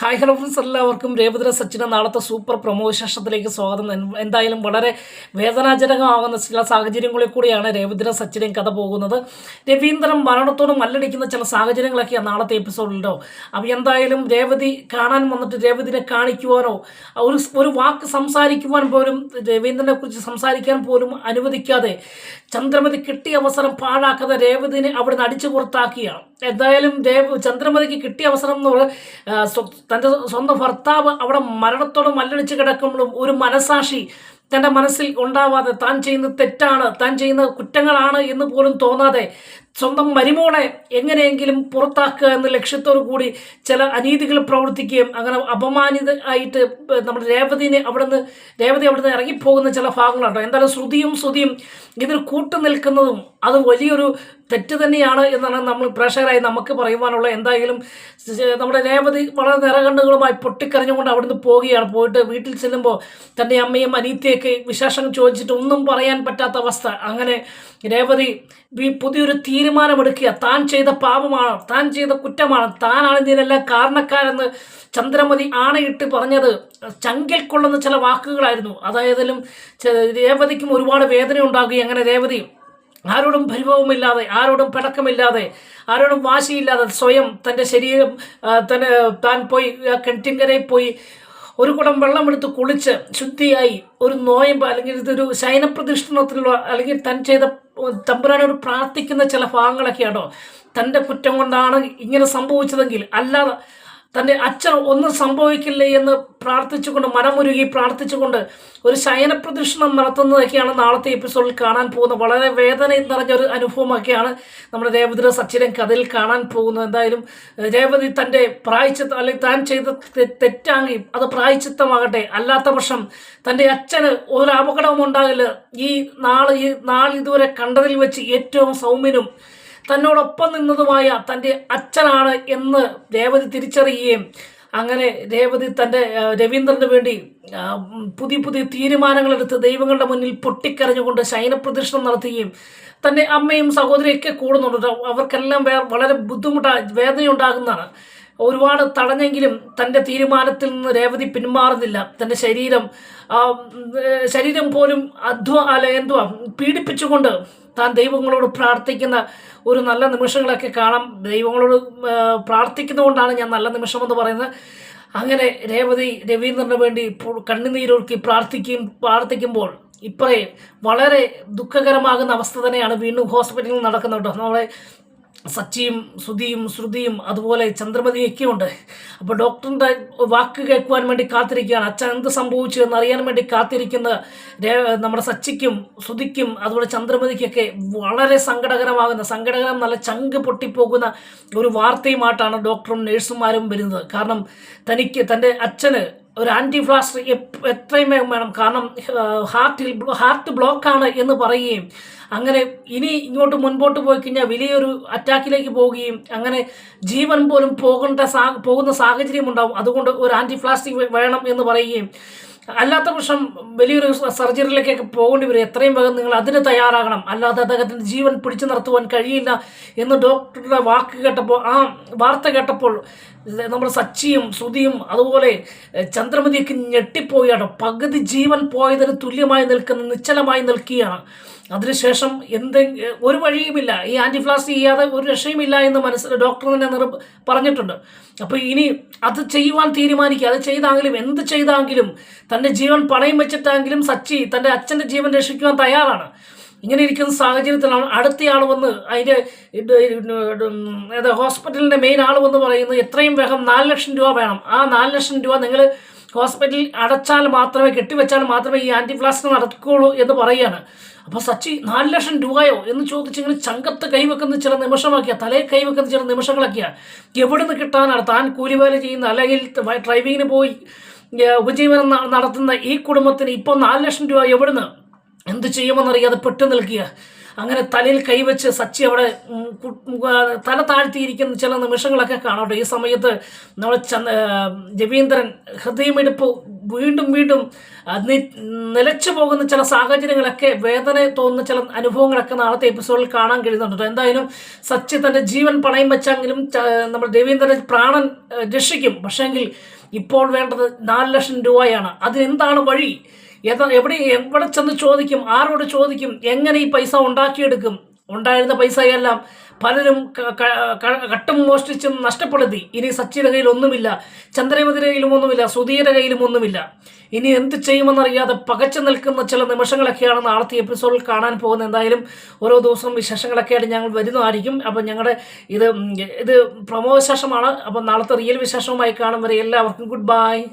Hi hello friends എല്ലാവർക്കും രേവതിര സച്ചിനെ നാളത്തെ സൂപ്പർ പ്രൊമോ വിശേഷത്തിലേക്ക് സ്വാഗതം. എന്തായാലും വളരെ വേദനാജനകമാകുന്ന ചില സാഹചര്യങ്ങളിൽ കൂടിയാണ് രേവതിര സച്ചിനെയും കഥ പോകുന്നത്. രവീന്ദ്രൻ മരണത്തോട് മല്ലടിക്കുന്ന ചില സാഹചര്യങ്ങളൊക്കെയാണ് നാളത്തെ എപ്പിസോഡിലോ അപ്പം എന്തായാലും രേവതി കാണാൻ വന്നിട്ട് രേവതിനെ കാണിക്കുവാനോ ഒരു ഒരു വാക്ക് സംസാരിക്കുവാൻ പോലും രവീന്ദ്രനെ കുറിച്ച് സംസാരിക്കാൻ പോലും അനുവദിക്കാതെ ചന്ദ്രമതി കിട്ടിയ അവസരം പാഴാക്കാതെ രേവതിനെ അവിടുന്ന് അടിച്ചു പുറത്താക്കിയാണ്. എന്തായാലും ദേവ് ചന്ദ്രമതിക്ക് കിട്ടിയ അവസരം എന്ന് പറഞ്ഞാൽ തന്റെ സ്വന്തം ഭർത്താവ് അവിടെ മരണത്തോട് മല്ലടിച്ച് കിടക്കുമ്പോഴും ഒരു മനസാക്ഷി തന്റെ മനസ്സിൽ ഉണ്ടാവാതെ താൻ ചെയ്യുന്നത് തെറ്റാണ് താൻ ചെയ്യുന്ന കുറ്റങ്ങളാണ് എന്ന് പോലും തോന്നാതെ സ്വന്തം മരുമോളെ എങ്ങനെയെങ്കിലും പുറത്താക്കുക എന്ന ലക്ഷ്യത്തോടു കൂടി ചില അനീതികൾ പ്രവർത്തിക്കുകയും അങ്ങനെ അപമാനിത ആയിട്ട് നമ്മുടെ രേവതിനെ അവിടുന്ന് രേവതി അവിടുന്ന് ഇറങ്ങിപ്പോകുന്ന ചില ഭാഗങ്ങളുണ്ടോ. എന്തായാലും ശ്രുതിയും ശ്രുതിയും ഇതിൽ കൂട്ടു നിൽക്കുന്നതും അത് വലിയൊരു തെറ്റ് തന്നെയാണ് എന്നാണ് നമ്മൾ പ്രേക്ഷകരായി നമുക്ക് പറയുവാനുള്ള എന്തായാലും നമ്മുടെ രേവതി വളരെ നിറകണ്ണുകളുമായി പൊട്ടിക്കരഞ്ഞുകൊണ്ട് അവിടുന്ന് പോവുകയാണ് പോയിട്ട് വീട്ടിൽ ചെല്ലുമ്പോൾ തന്റെ അമ്മയും അനീത്തിയൊക്കെ വിശേഷം ചോദിച്ചിട്ട് ഒന്നും പറയാൻ പറ്റാത്ത അവസ്ഥ. അങ്ങനെ രേവതി പുതിയൊരു പുതിയൊരു തീരുമാനമെടുക്കുക. താൻ ചെയ്ത പാപമാണ് താൻ ചെയ്ത കുറ്റമാണ്. താനാണ് ഇതിനെല്ലാം കാരണക്കാരെന്ന് ചന്ദ്രമതി ആണയിട്ട് പറഞ്ഞത്. ചങ്കിൽ കൊള്ളുന്ന ചില വാക്കുകളായിരുന്നു. അതായതിലും രേവതിക്കും ഒരുപാട് വേദന ഉണ്ടാകുകയും അങ്ങനെ രേവതി ആരോടും പരിഭവമില്ലാതെ ആരോടും പിണക്കമില്ലാതെ ആരോടും വാശിയില്ലാതെ സ്വയം തന്റെ ശരീരം തന്നെ താൻ പോയി കെട്ടിങ്കരയിൽ പോയി ഒരു കുടം വെള്ളം വെള്ളമെടുത്ത് കുളിച്ച് ശുദ്ധിയായി ഒരു നോയമ്പ് അല്ലെങ്കിൽ ഇതൊരു ശയനപ്രതിഷ്ഠണത്തിലുള്ള അല്ലെങ്കിൽ താൻ ചെയ്ത തമ്പുരാനോട് പ്രാർത്ഥിക്കുന്ന ചില ഭാഗങ്ങളൊക്കെയാണോ? തന്റെ കുറ്റം കൊണ്ടാണ് ഇങ്ങനെ സംഭവിച്ചതെങ്കിൽ അല്ലാതെ തന്റെ അച്ഛൻ ഒന്നും സംഭവിക്കില്ലേ എന്ന് പ്രാർത്ഥിച്ചുകൊണ്ട് മനമുരുകി പ്രാർത്ഥിച്ചുകൊണ്ട് ഒരു ശയനപ്രദക്ഷിണം നടത്തുന്നതൊക്കെയാണ് നാളത്തെ എപ്പിസോഡിൽ കാണാൻ പോകുന്നത്. വളരെ വേദന നിറഞ്ഞ ഒരു അനുഭവമൊക്കെയാണ് നമ്മുടെ രേവതിയുടെ സച്ചിരൻ കഥയിൽ കാണാൻ പോകുന്നത്. എന്തായാലും രേവതി തന്റെ പ്രായച്ചിത്തം അല്ലെങ്കിൽ താൻ ചെയ്ത തെറ്റാങ്ങി അത് പ്രായച്ചിത്തമാകട്ടെ. അല്ലാത്ത പക്ഷം തന്റെ അച്ഛന് ഒരു അപകടവും ഉണ്ടാകില്ല ഈ നാൾ ഈ നാൾ ഇതുവരെ കണ്ടതിൽ വെച്ച് ഏറ്റവും സൗമ്യനും തന്നോടൊപ്പം നിന്നതുമായ തന്റെ അച്ഛനാണ് എന്ന് രേവതി തിരിച്ചറിയുകയും അങ്ങനെ രേവതി തന്റെ രവീന്ദ്രന് വേണ്ടി പുതിയ പുതിയ തീരുമാനങ്ങളെടുത്ത് ദൈവങ്ങളുടെ മുന്നിൽ പൊട്ടിക്കരഞ്ഞുകൊണ്ട് ശയനപ്രദക്ഷിണം നടത്തുകയും തന്റെ അമ്മയും സഹോദരിയൊക്കെ കൂടുന്നുണ്ട്. അവർക്കെല്ലാം വളരെ ബുദ്ധിമുട്ടാ വേദനയുണ്ടാകുന്നതാണ്. ഒരുപാട് തടഞ്ഞെങ്കിലും തന്റെ തീരുമാനത്തിൽ നിന്ന് രേവതി പിന്മാറുന്നില്ല. തന്റെ ശരീരം ശരീരം പോലും അധ്വ അല്ല എന്തുവാ പീഡിപ്പിച്ചുകൊണ്ട് താൻ ദൈവങ്ങളോട് പ്രാർത്ഥിക്കുന്ന ഒരു നല്ല നിമിഷങ്ങളൊക്കെ കാണാം. ദൈവങ്ങളോട് പ്രാർത്ഥിക്കുന്നതുകൊണ്ടാണ് ഞാൻ നല്ല നിമിഷമെന്ന് പറയുന്നത്. അങ്ങനെ രേവതി രവീന്ദ്രന് വേണ്ടി കണ്ണുനീരൊഴുക്കി പ്രാർത്ഥിക്കും പ്രാർത്ഥിക്കുമ്പോൾ ഇപ്പറേ വളരെ ദുഃഖകരമാകുന്ന അവസ്ഥ തന്നെയാണ് വീണ്ടും ഹോസ്പിറ്റലിൽ നടക്കുന്നത് കേട്ടോ നമ്മളെ സച്ചിയും ശ്രുതിയും ശ്രുതിയും അതുപോലെ ചന്ദ്രമതിയൊക്കെ ഉണ്ട്. അപ്പോൾ ഡോക്ടറിന്റെ വാക്ക് കേൾക്കുവാൻ വേണ്ടി കാത്തിരിക്കുകയാണ്. അച്ഛൻ എന്ത് സംഭവിച്ചു എന്ന് അറിയാൻ വേണ്ടി കാത്തിരിക്കുന്ന നമ്മുടെ സച്ചിക്കും ശ്രുതിക്കും അതുപോലെ ചന്ദ്രമതിക്കൊക്കെ വളരെ സങ്കടകരമാകുന്ന സങ്കടകരം നല്ല ചങ്ക് പൊട്ടിപ്പോകുന്ന ഒരു വാർത്തയുമായിട്ടാണ് ഡോക്ടറും നേഴ്സുമാരും വരുന്നത്. കാരണം തനിക്ക് തന്റെ അച്ഛന് ഒരു ആന്റി ഫ്ലാസ്റ്റർ എത്രയും വേഗം വേണം. കാരണം ഹാർട്ടിൽ ഹാർട്ട് ബ്ലോക്കാണ് എന്ന് പറയുകയും അങ്ങനെ ഇനി ഇങ്ങോട്ട് മുൻപോട്ട് പോയി കഴിഞ്ഞാൽ വലിയൊരു അറ്റാക്കിലേക്ക് പോവുകയും അങ്ങനെ ജീവൻ പോലും പോകേണ്ട സാ പോകുന്ന സാഹചര്യം ഉണ്ടാവും. അതുകൊണ്ട് ഒരു ആന്റി ഫ്ലാസ്റ്റിക് വേണം എന്ന് പറയുകയും അല്ലാത്ത പക്ഷം വലിയൊരു സർജറിയിലേക്കൊക്കെ പോകേണ്ടി വരും. എത്രയും വേഗം നിങ്ങൾ അതിന് തയ്യാറാകണം. അല്ലാതെ അദ്ദേഹത്തിന്റെ ജീവൻ പിടിച്ചു നിർത്തുവാൻ കഴിയില്ല എന്ന് ഡോക്ടറുടെ വാക്ക് കേട്ടപ്പോൾ ആ വാർത്ത കേട്ടപ്പോൾ നമ്മൾ സച്ചിയും ശ്രുതിയും അതുപോലെ ചന്ദ്രമതിയൊക്കെ ഞെട്ടിപ്പോവുകയാണ് പകുതി ജീവൻ പോയതിന് തുല്യമായി നിൽക്കുന്ന നിശ്ചലമായി നിൽക്കുകയാണ്. അതിനുശേഷം എന്തെങ്കിലും ഒരു വഴിയുമില്ല. ഈ ആന്റിഫ്ലാസ് ചെയ്യാതെ ഒരു രക്ഷയുമില്ല എന്ന് മനസ്സിൽ ഡോക്ടർ തന്നെ നിർ പറഞ്ഞിട്ടുണ്ട്. അപ്പോൾ ഇനി അത് ചെയ്യുവാൻ തീരുമാനിക്കുക. അത് ചെയ്താങ്കിലും എന്ത് ചെയ്താണെങ്കിലും തന്റെ ജീവൻ പണയം വെച്ചിട്ടാണെങ്കിലും സച്ചി തന്റെ അച്ഛന്റെ ജീവൻ രക്ഷിക്കുവാൻ തയ്യാറാണ്. ഇങ്ങനെ ഇരിക്കുന്ന സാഹചര്യത്തിലാണ് അടുത്തയാൾ വന്ന് അതിന്റെ ഏതാ ഹോസ്പിറ്റലിന്റെ മെയിൻ ആൾ വന്ന് പറയുന്നത് എത്രയും വേഗം നാല് ലക്ഷം രൂപ വേണം. ആ നാല് ലക്ഷം രൂപ നിങ്ങൾ ഹോസ്പിറ്റലിൽ അടച്ചാൽ മാത്രമേ കെട്ടിവെച്ചാൽ മാത്രമേ ഈ ആന്റി ഫ്ലാസ്റ്റ് നടക്കുകയുള്ളൂ എന്ന് പറയുകയാണ്. അപ്പോൾ സച്ചി നാല് ലക്ഷം രൂപയോ എന്ന് ചോദിച്ചിങ്ങനെ ചങ്കത്ത് കൈവെക്കുന്ന ചില നിമിഷമൊക്കെയാണ് തലയിൽ കൈവെക്കുന്ന ചില നിമിഷങ്ങളൊക്കെയാണ് എവിടെ നിന്ന് കിട്ടാനാണ് താൻ കൂലിവേല ചെയ്യുന്ന അല്ലെങ്കിൽ ഡ്രൈവിങ്ങിന് പോയി ഉപജീവനം നടത്തുന്ന ഈ കുടുംബത്തിന് ഇപ്പോൾ നാല് ലക്ഷം രൂപ എവിടുന്ന്? എന്ത് ചെയ്യുമെന്നറിയാതെ പെട്ടു നിൽക്കുക. അങ്ങനെ തലയിൽ കൈവച്ച് സച്ചി അവിടെ തല താഴ്ത്തിയിരിക്കുന്ന ചില നിമിഷങ്ങളൊക്കെ കാണാം ഈ സമയത്ത് നമ്മൾ ചന്ദ രവീന്ദ്രൻ ഹൃദയമെടുപ്പ് വീണ്ടും വീണ്ടും നിലച്ചു പോകുന്ന ചില സാഹചര്യങ്ങളൊക്കെ വേദന തോന്നുന്ന ചില അനുഭവങ്ങളൊക്കെ നാളത്തെ എപ്പിസോഡിൽ കാണാൻ കഴിയുന്നുണ്ട്. എന്തായാലും സച്ചി തന്റെ ജീവൻ പണയം വെച്ചെങ്കിലും നമ്മൾ രവീന്ദ്രൻ പ്രാണൻ രക്ഷിക്കും. പക്ഷേങ്കിൽ ഇപ്പോൾ വേണ്ടത് നാല് ലക്ഷം രൂപയാണ്. അതിനെന്താണ് വഴി? ഏതാ എവിടെ എവിടെ ചെന്ന് ചോദിക്കും? ആരോട് ചോദിക്കും? എങ്ങനെ ഈ പൈസ ഉണ്ടാക്കിയെടുക്കും? ഉണ്ടായിരുന്ന പൈസയെല്ലാം പലരും കട്ടും മോഷ്ടിച്ചും നഷ്ടപ്പെടുത്തി. ഇനി സച്ചിയുടെ കയ്യിൽ ഒന്നുമില്ല ചന്ദ്രമതിയുടെ കയ്യിലും ഒന്നുമില്ല സുധീരുടെ കയ്യിലും ഒന്നുമില്ല. ഇനി എന്ത് ചെയ്യുമെന്നറിയാതെ പകച്ചു നിൽക്കുന്ന ചില നിമിഷങ്ങളൊക്കെയാണ് നാളത്തെ എപ്പിസോഡിൽ കാണാൻ പോകുന്നത്. എന്തായാലും ഓരോ ദിവസവും വിശേഷങ്ങളൊക്കെയായിട്ട് ഞങ്ങൾ വരുന്നതായിരിക്കും. അപ്പം ഞങ്ങളുടെ ഇത് ഇത് പ്രമോ വിശേഷമാണ്. അപ്പം നാളത്തെ റിയൽ വിശേഷവുമായി കാണും വരെ എല്ലാവർക്കും ഗുഡ് ബൈ